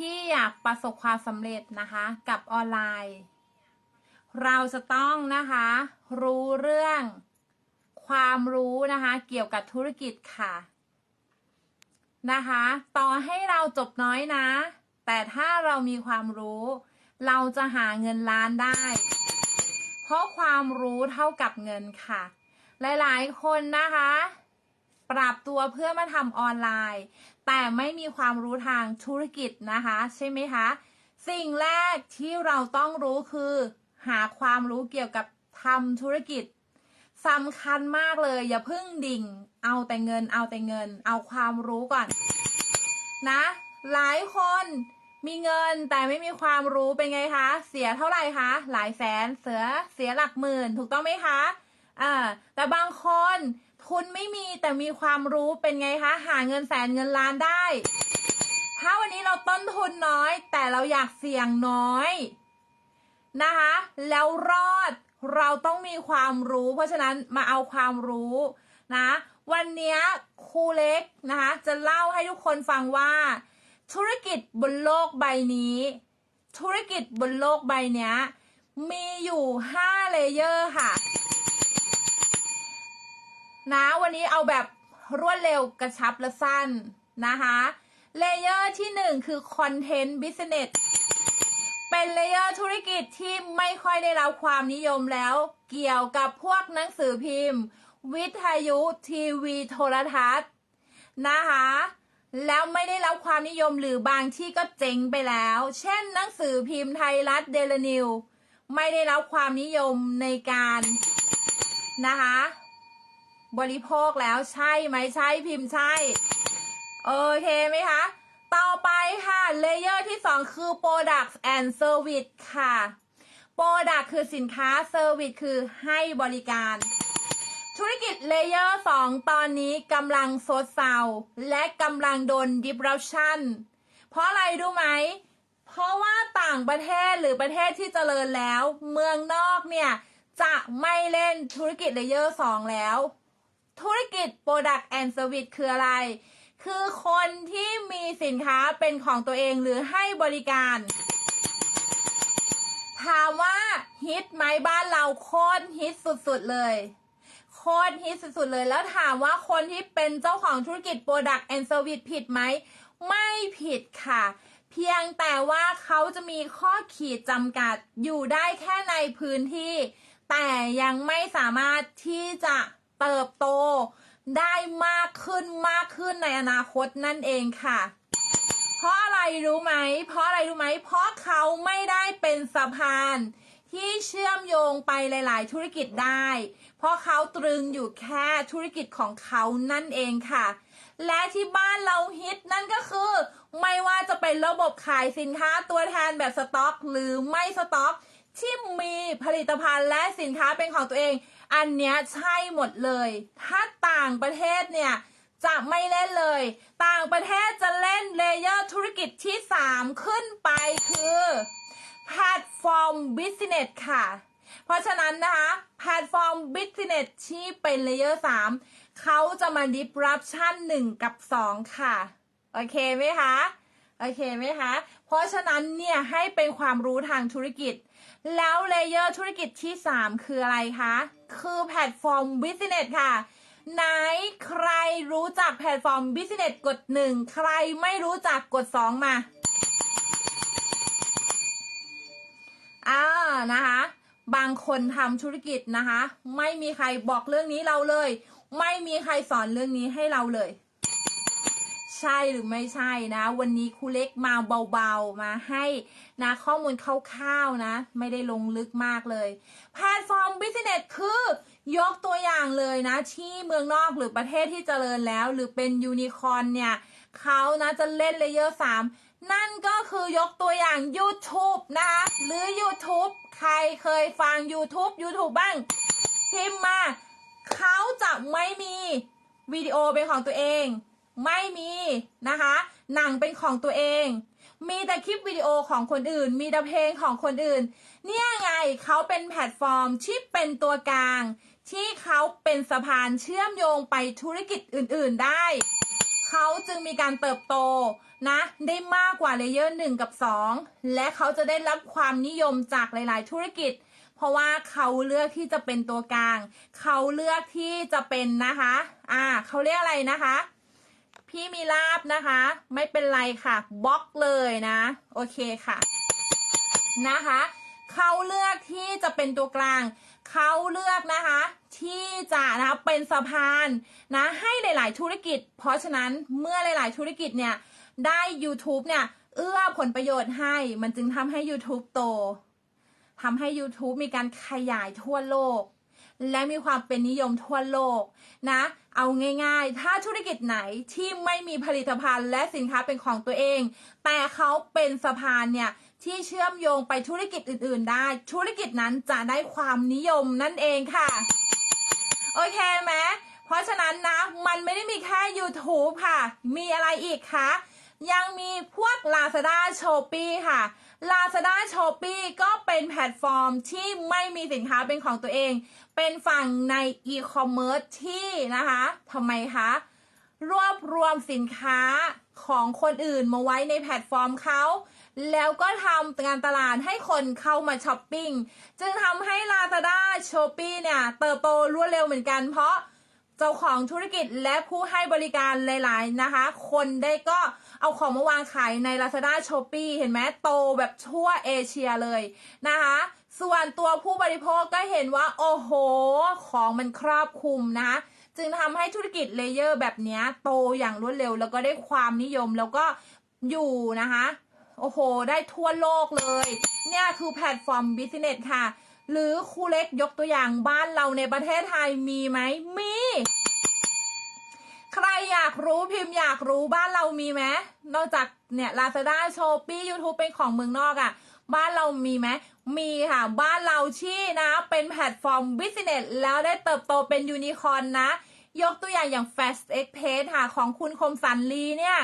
ที่อยากประสบความสำเร็จนะคะ กับออนไลน์ เราจะต้องนะคะ รู้เรื่องความรู้นะคะ เกี่ยวกับธุรกิจค่ะ นะคะ ต่อให้เราจบน้อยนะ แต่ถ้าเรามีความรู้ เราจะหาเงินล้านได้ เพราะความรู้เท่ากับเงินค่ะ หลาย ๆ คนนะคะ ปรับตัวเพื่อมาทำออนไลน์ แต่ไม่มีความรู้ทางธุรกิจนะคะ ใช่ไหมคะ สิ่งแรกที่เราต้องรู้คือ หาความรู้เกี่ยวกับทำธุรกิจสำคัญมากเลย อย่าเพิ่งดิ่ง เอาแต่เงิน เอาแต่เงิน เอาความรู้ก่อน นะ หลายคนมีเงินแต่ไม่มีความรู้เป็นไงคะ เสียเท่าไหร่คะ หลายแสนเสือเสียหลักหมื่น ถูกต้องไหมคะ อ่า แต่บางคนทุนไม่มีแต่มีความรู้เป็นไงคะ หาเงินแสนเงินล้านได้ ถ้าวันนี้เราต้นทุนน้อย แต่เราอยากเสี่ยงน้อยนะคะ แล้วรอดเราต้องมีความรู้ เพราะฉะนั้นมาเอาความรู้นะ วันนี้ครูเล็กนะคะจะเล่าให้ทุกคนฟังว่า ธุรกิจบนโลกใบนี้ ธุรกิจบนโลกใบนี้มีอยู่ 5 เลเยอร์ค่ะ นะวันนี้เอาแบบรวดเร็วกระชับและสั้นนะคะเลเยอร์ที่ 1 คือคอนเทนต์บิสเนสเป็นเลเยอร์ธุรกิจที่ไม่ค่อยได้รับความนิยมแล้ว เกี่ยวกับพวกหนังสือพิมพ์ วิทยุทีวีโทรทัศน์นะคะแล้วไม่ได้รับความนิยมหรือบางที่ก็เจ๊งไปแล้ว เช่นหนังสือพิมพ์ไทยรัฐเดลนิว ไม่ได้รับความนิยมในการนะคะ บริโภคแล้วใช่ไหมใช่พิมพ์ใช่ โอเคไหมคะ ต่อไปค่ะเลเยอร์ที่ 2 คือ Product and Service ค่ะ Product คือสินค้า Service คือให้บริการ ธุรกิจเลเยอร์ 2 ตอนนี้กำลังโซดเซาและกำลังโดน disruption เพราะอะไรรู้ไหม เพราะว่าต่างประเทศหรือประเทศที่เจริญแล้ว เมืองนอกเนี่ย จะไม่เล่นธุรกิจเลเยอร์ 2 แล้ว ธุรกิจ Product and Service คืออะไร คือคนที่มีสินค้าเป็นของตัวเองหรือให้บริการ ถามว่าฮิตไหมบ้านเราโคตรฮิตสุดๆเลยโคตรฮิตสุดๆเลย แล้วถามว่าคนที่เป็นเจ้าของธุรกิจ Product and Service ผิดไหม ไม่ผิดค่ะ เพียงแต่ว่าเขาจะมีข้อขีดจำกัดอยู่ได้แค่ในพื้นที่ แต่ยังไม่สามารถที่จะ เติบโตได้มากขึ้นมากขึ้นในอนาคตนั่นเองค่ะ เพราะอะไรรู้ไหม เพราะอะไรรู้ไหม เพราะเขาไม่ได้เป็นสะพาน ที่เชื่อมโยงไปหลาย ๆ ธุรกิจได้ เพราะเขาตรึงอยู่แค่ธุรกิจของเขานั่นเองค่ะ และที่บ้านเราฮิตนั่นก็คือ ไม่ว่าจะเป็นระบบขายสินค้าตัวแทนแบบสต็อก หรือไม่สต็อกที่มีผลิตภัณฑ์และสินค้าเป็นของตัวเอง อันเนี้ยใช่หมดเลย ถ้าต่างประเทศเนี่ยจะไม่เล่นเลย ต่างประเทศจะเล่นเลเยอร์ธุรกิจที่ 3 ขึ้นไปคือแพลตฟอร์มบิสเนสค่ะ เพราะฉะนั้นนะคะแพลตฟอร์มบิสเนสที่เป็นเลเยอร์3เขาจะมาดิฟรับชั่น 1 กับ 2 ค่ะ โอเคไหมคะ โอเคไหมคะ เพราะฉะนั้นเนี่ยให้เป็นความรู้ทางธุรกิจ แล้วเลเยอร์ธุรกิจที่ 3 คืออะไรคะ คือแพลตฟอร์มบิสเนสค่ะ ไหนใครรู้จักแพลตฟอร์มบิสเนสกด 1 ใครไม่รู้จักกด 2 มาอ่านะคะ บางคนทำธุรกิจนะคะ ไม่มีใครบอกเรื่องนี้เราเลย ไม่มีใครสอนเรื่องนี้ให้เราเลย ใช่หรือไม่ใช่นะ วันนี้ครูเล็กมาเบาๆมาให้นะข้อมูลคร่าวๆนะ ไม่ได้ลงลึกมากเลยแพลตฟอร์มบิสเนสคือยกตัวอย่างเลยนะ ที่เมืองนอกหรือประเทศที่เจริญแล้ว หรือเป็นยูนิคอร์นเนี่ยเขานะจะเล่นเลเยอร์สามนั่นก็คือยกตัวอย่าง YouTube นะคะหรือ YouTube ใครเคยฟัง YouTube YouTube บ้าง พิมพ์มา เขาจะไม่มีวิดีโอเป็นของตัวเอง ไม่มีนะคะ หนังเป็นของตัวเอง มีแต่คลิปวิดีโอของคนอื่น มีแต่เพลงของคนอื่น เนี่ยไงเขาเป็นแพลตฟอร์มที่เป็นตัวกลาง ที่เขาเป็นสะพานเชื่อมโยงไปธุรกิจอื่น ๆ ได้ เขาจึงมีการเติบโตนะ ได้มากกว่าเลเยอร์หนึ่งกับสองและเขาจะได้รับความนิยมจากหลาย ๆ ธุรกิจเพราะว่าเขาเลือกที่จะเป็นตัวกลาง เขาเลือกที่จะเป็นนะคะ อ่า เขาเรียกอะไรนะคะ พี่มีลาบนะคะ ไม่เป็นไรค่ะบล็อกเลยนะ โอเคค่ะนะคะเขาเลือกที่จะเป็นตัวกลาง เขาเลือกนะคะ ที่จะนะคะเป็นสะพานนะให้หลาย ๆ ธุรกิจ เพราะฉะนั้นเมื่อหลาย ๆ ธุรกิจเนี่ยได้ YouTube เนี่ยเอื้อผลประโยชน์ให้ มันจึงทำให้ YouTube โตทำให้ YouTube มีการขยายทั่วโลก และมีความเป็นนิยมทั่วโลกนะ เอาง่ายๆ ถ้าธุรกิจไหนที่ไม่มีผลิตภัณฑ์และสินค้าเป็นของตัวเอง แต่เขาเป็นสะพานเนี่ยที่เชื่อมโยงไปธุรกิจอื่น ๆ ได้ ธุรกิจนั้นจะได้ความนิยมนั่นเองค่ะ โอเคไหมเพราะฉะนั้นนะ มันไม่ได้มีแค่ YouTube ค่ะ มีอะไรอีกคะ ยังมีพวก Lazada Shopee ค่ะ Lazada Shopee ก็เป็นแพลตฟอร์มที่ไม่มีสินค้าเป็นของตัวเอง เป็นฝั่งใน e-commerce ที่นะคะทำไมคะรวบรวมสินค้าของคนอื่นมาไว้ในแพลตฟอร์มเขา แล้วก็ทำการตลาดให้คนเข้ามาช้อปปิ้ง จึงทำให้ Lazada Shopee เนี่ย เติบโตรวดเร็วเหมือนกันเพราะ เจ้าของธุรกิจและผู้ให้บริการหลาย ๆ นะคะ คนได้ก็เอาของมาวางขายใน Lazada Shopee เห็นไหมโตแบบทั่วเอเชียเลยนะคะ ส่วนตัวผู้บริโภคก็เห็นว่า โอ้โห ของมันครอบคลุมนะคะ จึงทำให้ธุรกิจเลเยอร์แบบนี้โตอย่างรวดเร็ว แล้วก็ได้ความนิยมแล้วก็อยู่นะคะ โอ้โห ได้ทั่วโลกเลย เนี่ยคือแพลตฟอร์มบิสเนสค่ะ หรือครูเล็กยกตัวอย่างบ้านเราในประเทศไทยมีไหมมี ใครอยากรู้พิมพ์อยากรู้บ้านเรามีไหมนอกจากเนี่ย Lazada Shopee YouTube เป็นของเมืองนอกอะ่ะ บ้านเรามีไหมมีค่ะ บ้านเราที่นะ เป็นแพลตฟอร์มบิสเนสแล้วได้เติบโตเป็นยูนิคอร์นนะ ยกตัวอย่างอย่าง Fast Express ค่ะ ของคุณคมสันลีเนี่ย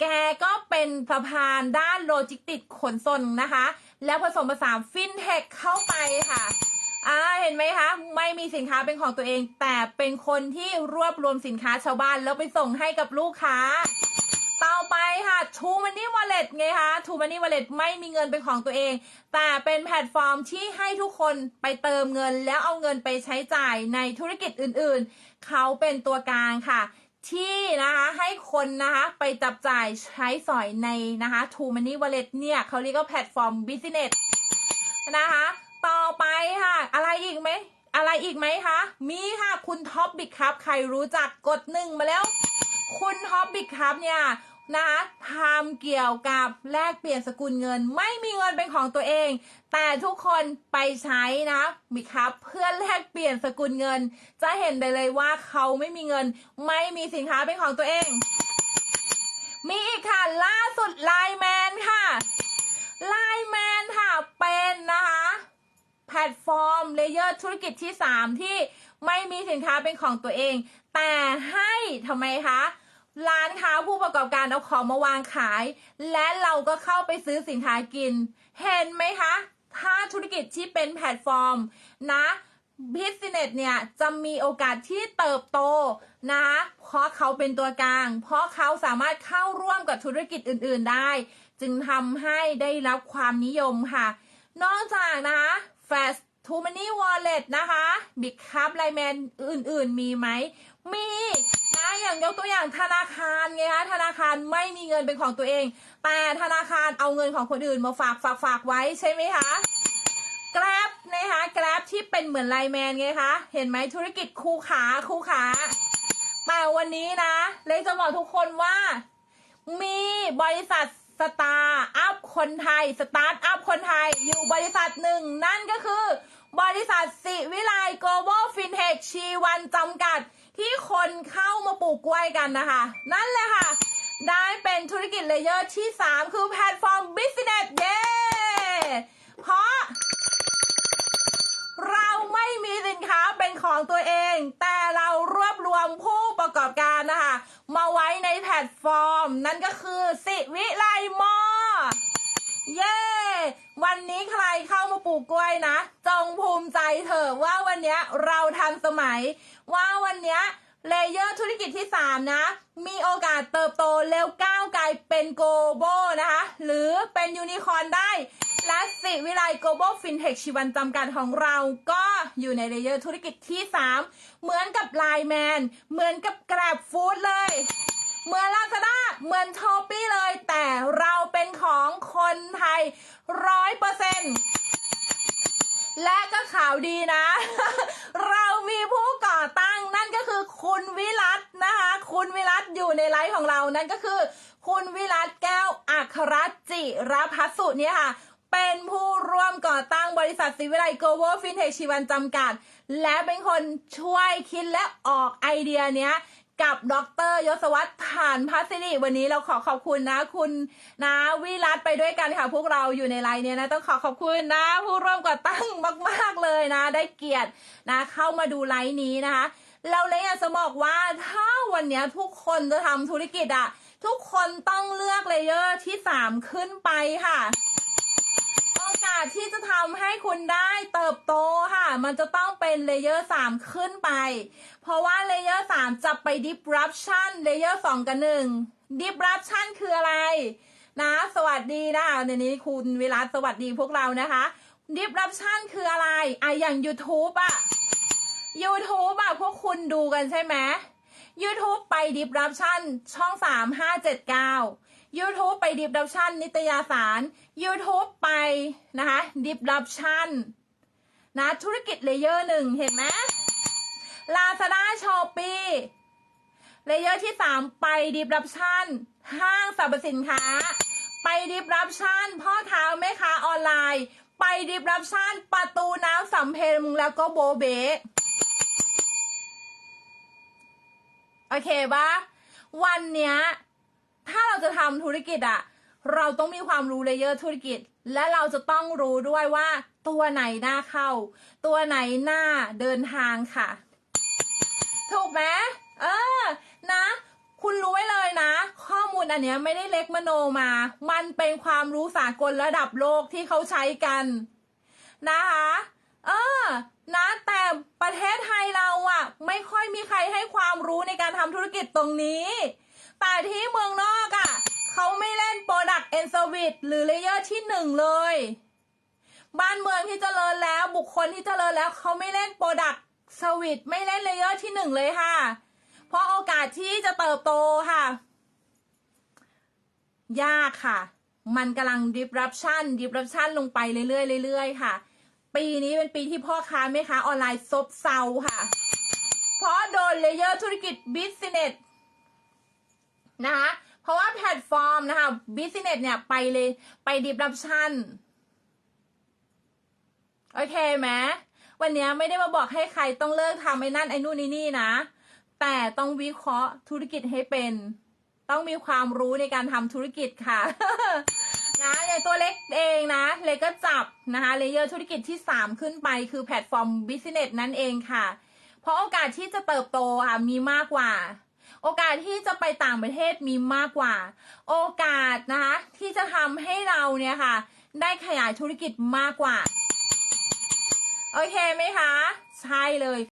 แกก็เป็นสะพานด้านโลจิสติกขนส่งนะคะ แล้วผสมผสานฟินเทคเข้าไปค่ะอ่าเห็นไหมคะ ไม่มีสินค้าเป็นของตัวเอง แต่เป็นคนที่รวบรวมสินค้าชาวบ้าน แล้วไปส่งให้กับลูกค้า ต่อไปค่ะ True Money Wallet ไงคะ True Money Wallet ไม่มีเงินเป็นของตัวเอง แต่เป็นแพลตฟอร์มที่ให้ทุกคนไปเติมเงิน แล้วเอาเงินไปใช้จ่ายในธุรกิจอื่นๆ เขาเป็นตัวกลางค่ะ ที่นะคะให้คนนะคะไปจับจ่ายใช้สอยในนะคะ True Money Wallet เนี่ยเขาเรียกว่าแพลตฟอร์ม Business นะคะต่อไปค่ะ อะไรอีกไหม อะไรอีกไหมคะ มีค่ะคุณท็อปบิกครับ ใครรู้จักกดหนึ่งมาแล้ว คุณท็อปบิกครับเนี่ย นะทำเกี่ยวกับแลกเปลี่ยนสกุลเงิน ไม่มีเงินเป็นของตัวเอง แต่ทุกคนไปใช้นะบิครับเพื่อแลกเปลี่ยนสกุลเงิน จะเห็นได้เลยว่าเขาไม่มีเงิน ไม่มีสินค้าเป็นของตัวเอง มีอีกค่ะล่าสุดไลแมนค่ะไลแมนค่ะเป็นนะคะแพลตฟอร์มเลเยอร์ธุรกิจที่ 3 ที่ไม่มีสินค้าเป็นของตัวเอง แต่ให้ทำไมคะ ร้านค้าผู้ประกอบการเอาของมาวางขาย และเราก็เข้าไปซื้อสินค้ากิน เห็นไหมคะ ถ้าธุรกิจที่เป็นแพลตฟอร์ม นะบิสเนสเนี่ยจะมีโอกาสที่เติบโตนะเพราะเขาเป็นตัวกลาง เพราะเขาสามารถเข้าร่วมกับธุรกิจอื่น ๆได้ จึงทำให้ได้รับความนิยมค่ะ นอกจากนะคะ Fast to Money Wallet นะคะ Big Cup ไลแมนอื่น ๆ มีไหม มีนะอย่างยกตัวอย่างธนาคารไงคะธนาคารไม่มีเงินเป็นของตัวเอง แต่ธนาคารเอาเงินของคนอื่นมาฝากฝากฝากไว้ใช่ไหมคะ Grab นะคะ Grab ที่เป็นเหมือนไลแมนไงคะเห็นไหมธุรกิจคู่ขาคู่ขาแต่วันนี้นะเลยจะบอกทุกคนว่า มีบริษัทสตาร์อัพคนไทยสตาร์ทอัพคนไทยอยู่บริษัทหนึ่ง นั่นก็คือ บริษัทสิวิไล global fintech ชีวันจำกัด ที่คนเข้ามาปลูกกล้วยกันนะคะ นั่นแหละค่ะ ได้เป็นธุรกิจเลเยอร์ที่ 3 คือแพลตฟอร์ม business เย้เพราะ เราไม่มีสินค้าเป็นของตัวเอง แต่เรารวบรวมผู้ประกอบการนะคะ มาไว้ในแพลตฟอร์ม นั่นก็คือสิวิไลมอ เย้ วันนี้ใครเข้ามาปลูกกล้วยนะ จงภูมิใจเถอะว่าวันนี้เราทันสมัย ว่าวันนี้เลเยอร์ธุรกิจที่ 3 นะ มีโอกาสเติบโตเร็วก้าวไกลเป็นโกลบอลนะคะ หรือเป็นยูนิคอร์นได้ และสิวิไลโกลบอลฟินเทคชีวันจำกัดของเราก็อยู่ในเลเยอร์ธุรกิจที่ 3 เหมือนกับไลแมนเหมือนกับแกร็บฟู้ดเลย เหมือนลาซาด้าเหมือนทอปปี้เลยแต่เรา ของคนไทยร้อยเปอร์เซ็นต์และก็ข่าวดีนะ เรามีผู้ก่อตั้งนั่นก็คือคุณวิรัตนะคะ คุณวิรัตอยู่ในไลฟ์ของเรานั่นก็คือ คุณวิรัตแก้วอัครจิรพัสสุเนี่ยค่ะเป็นผู้ร่วมก่อตั้งบริษัทศิวิไลโกลบอลฟินเทคชีวันจำกัด และเป็นคนช่วยคิดและออกไอเดียเนี้ย กับดรยศวัตรฐานพัสดิวันนี้เราขอขอบคุณนะ คุณนะวิรัตไปด้วยกันค่ะ พวกเราอยู่ในไลน์เนี่ยนะต้องขอขอบคุณนะ ผู้ร่วมก่อตั้งมาก ๆเลยนะ ได้เกียรตินะ เข้ามาดูไลน์นี้นะคะ เราเลยอยากจะบอกว่าถ้าวันนี้ทุกคนจะทำธุรกิจอะทุกคนต้องเลือกเลเยอร์ที่ 3 ขึ้นไปค่ะ อกาสที่จะทำให้คุณได้เติบโตค่ะ มันจะต้องเป็นเลเยอร์3ขึ้นไป เพราะว่าเลเยอร์3จะไป disruption เลเยอร์2กับ1 disruption คืออะไร นะ สวัสดีนะคะในนี้คุณเวลาสวัสดีพวกเรานะคะ disruption คืออะไรอะอย่าง YouTube อะ YouTube อะพวกคุณดูกันใช่ไหม YouTube ไป disruption ช่อง YouTube ไป disruption นิตยสาร YouTube ไปนะคะ disruption นะธุรกิจเลเยอร์หนึ่งเห็นไหม Lazada Shopee เลเยอร์ที่3ไป disruption ห้างสรรพสินค้า ไป disruption พ่อค้าแม่ค้าออนไลน์ ไป disruption ประตูน้ำสำเพ็งแล้วก็โบเบโอเคปะวันเนี้ย ถ้าเราจะทำธุรกิจอะเราต้องมีความรู้เลเยอร์ธุรกิจ และเราจะต้องรู้ด้วยว่า ตัวไหนน่าเข้า ตัวไหนน่าเดินทางค่ะ ถูกไหมเออ นะ คุณรู้ไว้เลยนะ ข้อมูลอันเนี้ยไม่ได้เล็กมโนมา มันเป็นความรู้สากลระดับโลกที่เขาใช้กัน นะคะ เออ นะแต่ประเทศไทยเราอะไม่ค่อยมีใครให้ความรู้ในการทำธุรกิจตรงนี้ แต่ที่เมืองนอกอะเขาไม่เล่น Product and Service หรือเลเยอร์ที่หนึ่งเลย บ้านเมืองที่เจริญแล้วบุคคลที่เจริญแล้วเขาไม่เล่น Product Service ไม่เล่นเลเยอร์ที่หนึ่งเลยค่ะ เพราะโอกาสที่จะเติบโตค่ะ ยากค่ะ มันกำลัง disruption disruption ลงไปเรื่อยๆเรื่อยๆค่ะ ปีนี้เป็นปีที่พ่อค้าแม่ค้าออนไลน์ซบเซาค่ะ เพราะโดนเลเยอร์ธุรกิจ business นะคะเพราะว่าแพลตฟอร์มนะคะ business เนี่ยไปเลยไป disruption โอเคไหมวันนี้ไม่ได้มาบอกให้ใครต้องเลิกทำไอ้นั่นไอ้นู่นไอ้นี่นะ แต่ต้องวิเคราะห์ธุรกิจให้เป็น ต้องมีความรู้ในการทำธุรกิจค่ะนะอย่างตัวเล็กเองนะ เล็กก็จับนะคะเลเยอร์ธุรกิจที่ 3 ขึ้นไปคือแพลตฟอร์มบิสเนสนั่นเองค่ะ เพราะโอกาสที่จะเติบโตค่ะมีมากกว่า โอกาสที่จะไปต่างประเทศมีมากกว่า โอกาสนะคะที่จะทำให้เราเนี่ยค่ะ ได้ขยายธุรกิจมากกว่า โอเคไหมคะ ใช่เลย